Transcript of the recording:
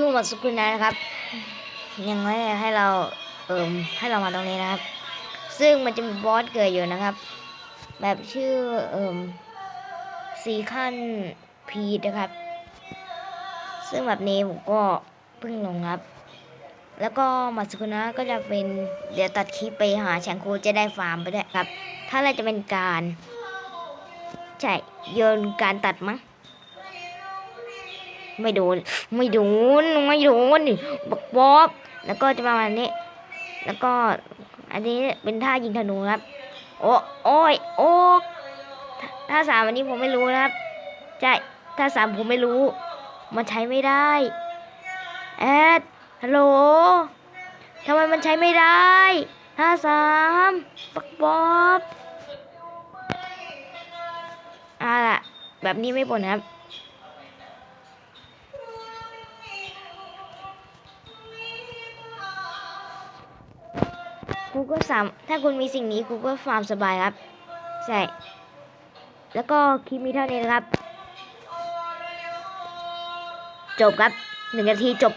คือหมดสกุลนะครับ ยังไม่ให้เราเอิมให้เรามาตรงนี้นะครับ ซึ่งมันจะมีบอสเกิดอยู่นะครับ แบบชื่อเอิมซีขั้นพีดนะครับ ซึ่งแบบนี้ผมก็เพิ่งลงครับ แล้วก็มาสกุลนะก็จะเป็นเดี๋ยวตัดคลิปไปหาแชงคูจะได้ฟาร์มไปด้วยครับ ถ้าเราจะเป็นการใช่โยนการตัดมั้ง ไม่โดน ไม่โดน ไม่โดนบักบอบแล้วก็จะประมาณนี้ แล้วก็อันนี้เป็นท่ายิงธนูครับ โอ้โอ้ยโอ้ท่าสามอันนี้ผมไม่รู้นะครับใช่ท่าสามผมไม่รู้ มันใช้ไม่ได้แอดฮัลโหลทำไมมันใช้ไม่ได้ท่าสามบักบอบอ่าล่ะแบบนี้ไม่ปนครับ กูก็สามถ้าคุณมีสิ่งนี้กูก็ฟาร์มสบายครับ ใช่ แล้วก็คลิปมีเท่านี้นะครับ จบครับหนึ่งนาทีจบ